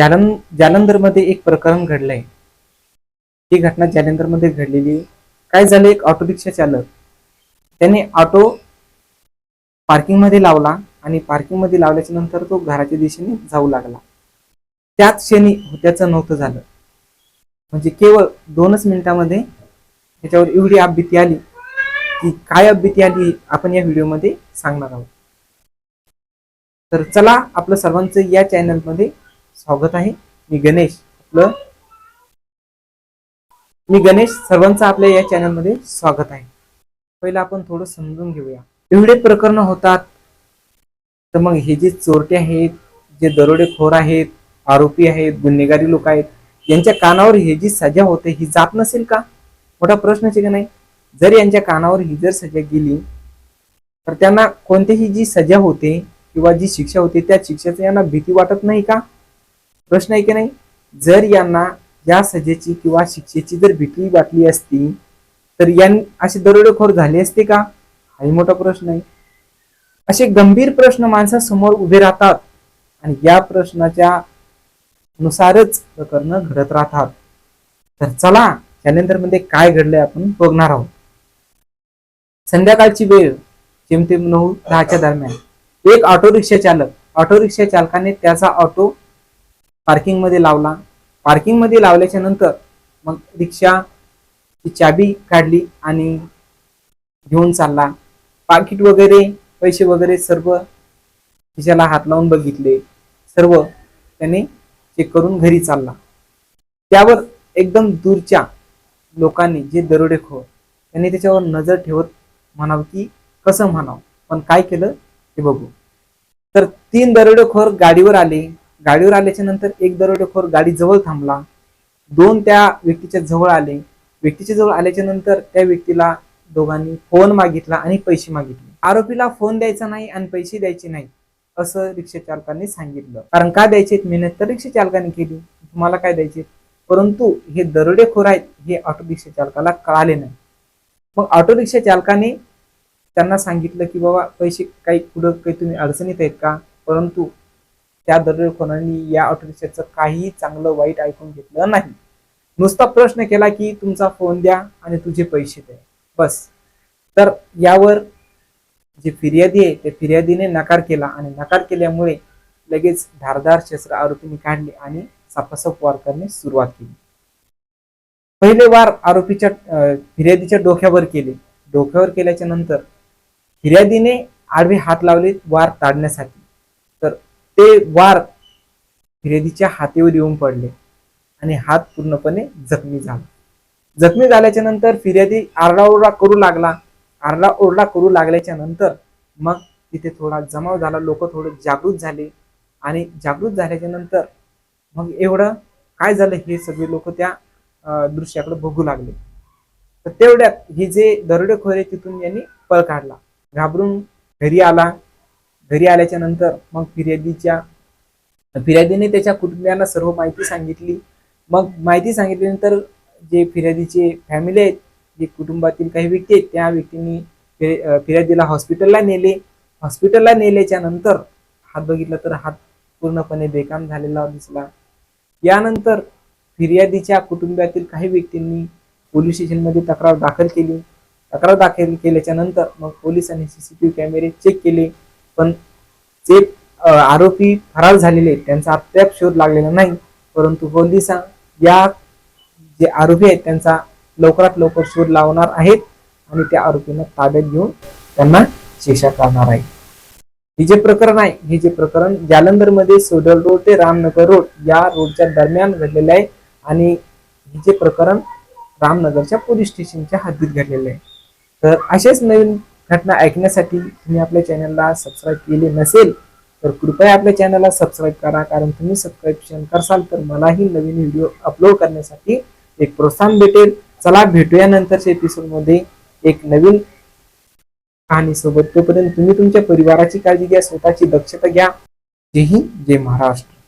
जालं जालंधरमध्ये एक प्रकरण घडलंय. ही घटना जालंधरमध्ये घडलेली आहे. काय झालं? एक ऑटो रिक्षा चालक त्याने ऑटो पार्किंगमध्ये लावला आणि पार्किंगमध्ये लावल्याच्या नंतर तो घराच्या दिशेने जाऊ लागला. त्याच क्षणी त्याचं नव्हतं झालं. म्हणजे केवळ दोनच मिनिटामध्ये त्याच्यावर एवढी अपभीती आली की काय अपभीती आली आपण या व्हिडिओमध्ये सांगणार आहोत. तर चला आपलं सर्वांचं या चॅनलमध्ये स्वागत आहे. मी गणेश आपलं. मी गणेश सर्वांचं आपल्या या चॅनलमध्ये स्वागत आहे. पहिलं आपण थोडं समजून घेऊया. एवढे प्रकरण होतात. तर मग हे जे चोरटे आहेत जे दरोडेखोर आहेत आरोपी आहेत गुन्हेगारी लोक आहेत यांच्या कानावर हे जी सजा होते ही जात नसेल का? मोठा प्रश्नच आहे का नाही? जर यांच्या कानावर ही जर सजा गेली तर त्यांना कोणतीही जी सजा होते किंवा जी शिक्षा होते त्या शिक्षेची यांना भीती वाटत नाही का? प्रश्न आहे की नाही? जर यांना या सजेची किंवा शिक्षेची जर भीती वाटली असती तर यां असे दरोडेखोर झाले असते का? हाही मोठा प्रश्न आहे. असे गंभीर प्रश्न माणसासमोर उभे राहतात आणि या प्रश्नाच्या नुसारच प्रकरण घडत राहतात. तर चला मध्ये काय घडलंय आपण बघणार आहोत. संध्याकाळची वेळ जेमतेम नऊ दहाच्या दरम्यान. एक ऑटो रिक्षा चालक. ऑटो रिक्षा चालकाने त्याचा ऑटो पार्किंगमध्ये लावला. पार्किंगमध्ये लावल्याच्या नंतर मग रिक्षा चाबी काढली आणि घेऊन चालला. पाकिट वगैरे पैसे वगैरे सर्व खिशाला हात लावून बघितले. सर्व त्याने चेक करून घरी चालला. त्यावर एकदम दूरच्या लोकांनी जे दरोडेखोर त्यांनी त्याच्यावर नजर ठेवत म्हणावं की कसं म्हणावं? पण काय केलं? ते बघू. तर तीन दरोडेखोर गाडीवर आले. गाडीवर आल्याच्यानंतर एक दरोडेखोर गाडी जवळ थांबला. दोन त्या व्यक्तीच्या जवळ आले. व्यक्तीच्या जवळ आल्याच्यानंतर त्या व्यक्तीला दोघांनी फोन मागितला आणि पैसे मागितले. आरोपीला फोन द्यायचा नाही आणि पैसे द्यायचे नाही असं रिक्षा चालकांनी सांगितलं. कारण का द्यायचे मेहनत तर रिक्षा चालकाने केली. तुम्हाला काय द्यायचे परंतु हे दरोडेखोर आहेत हे ऑटो रिक्षा चालकाला कळाले नाही. मग ऑटो रिक्षा चालकाने त्यांना सांगितलं की बाबा पैसे काही पुढं काही तुम्ही अडचणीत आहेत का? परंतु त्या दरोडेखोरांनी या ऑटो रिक्षाचं काही चांगलं वाईट ऐकून घेतलं नाही. नुसता प्रश्न केला की तुमचा फोन द्या आणि तुझे पैसे द्या बस. तर यावर जे फिर्यादी आहे त्या फिर्यादीने नकार केला आणि नकार केल्यामुळे लगेच धारदार शस्त्र आरोपींनी काढले आणि सापासप वार करणे सुरुवात केली. पहिले वार आरोपीच्या फिर्यादीच्या डोक्यावर केले. डोक्यावर केल्याच्यानंतर फिर्यादीने आडवे हात लावले वार ताडण्यासाठी. तर ते वार फिर्यादीच्या हातीवर येऊन पडले आणि हात पूर्णपणे जखमी झाला. जखमी झाल्याच्यानंतर फिर्यादी आरडाओरडा करू लागला. आरडा ओरडा करू लागल्याच्या नंतर मग तिथे थोडा जमाव झाला. लोक थोडे जागृत झाले आणि जागृत झाल्याच्यानंतर मग एवढं काय झालं हे सगळे लोक त्या दृश्याकडे बघू लागले. तर तेवढ्यात हे जे दरोडेखोर आहे तिथून यांनी पळ काढला. घाबरून घरी आला. घरी आल्याच्यानंतर मग फिर्यादीच्या फिर्यादीने त्याच्या कुटुंबियांना सर्व माहिती सांगितली. मग माहिती सांगितल्यानंतर जे फिर्यादीचे फॅमिली आहेत जे कुटुंबातील काही व्यक्ती आहेत त्या व्यक्तींनी फिर- फिर्यादीला हॉस्पिटलला नेले. हॉस्पिटलला नेल्याच्या नंतर हात बघितला तर हात पूर्णपणे बेकाम झालेला दिसला. यानंतर फिर्यादीच्या कुटुंबातील काही व्यक्तींनी पोलीस स्टेशनमध्ये तक्रार दाखल केली. तक्रार दाखल केल्याच्यानंतर मग पोलिसांनी सीसीटीव्ही कॅमेरे चेक केले. पण जे आरोपी फरार झालेले आहेत, त्यांचा अद्याप शोध लागलेला नाही. परंतु पोलिसां या जे आरोपी आहेत त्यांचा लवकरात लवकर शोध लावणार आहेत आणि त्या आरोपींना ताब्यात घेऊन त्यांना शिक्षा करणार आहे हे जे प्रकरण आहे हे जे प्रकरण जालंधरमध्ये सोडल रोड ते रामनगर रोड या रोडच्या दरम्यान घडलेलं आहे आणि हे जे प्रकरण रामनगरच्या पोलीस स्टेशनच्या हद्दीत घडलेलं आहे. तर असेच नवीन घटना ऐकण्यासाठी तुम्ही आपल्या चॅनलला सबस्क्राईब केले नसेल तर कृपया आपल्या चॅनलला सबस्क्राईब करा. कारण तुम्ही सबस्क्रिप्शन करसाल तर मलाही नवीन व्हिडिओ अपलोड करण्यासाठी एक प्रोत्साहन भेटेल. चला भेटूया नंतरच्या एपिसोडमध्ये एक नवीन कहाणी सोबत. तोपर्यंत तुम्ही तुमच्या परिवाराची काळजी घ्या स्वतःची दक्षता घ्या. जय हिंद जय महाराष्ट्र.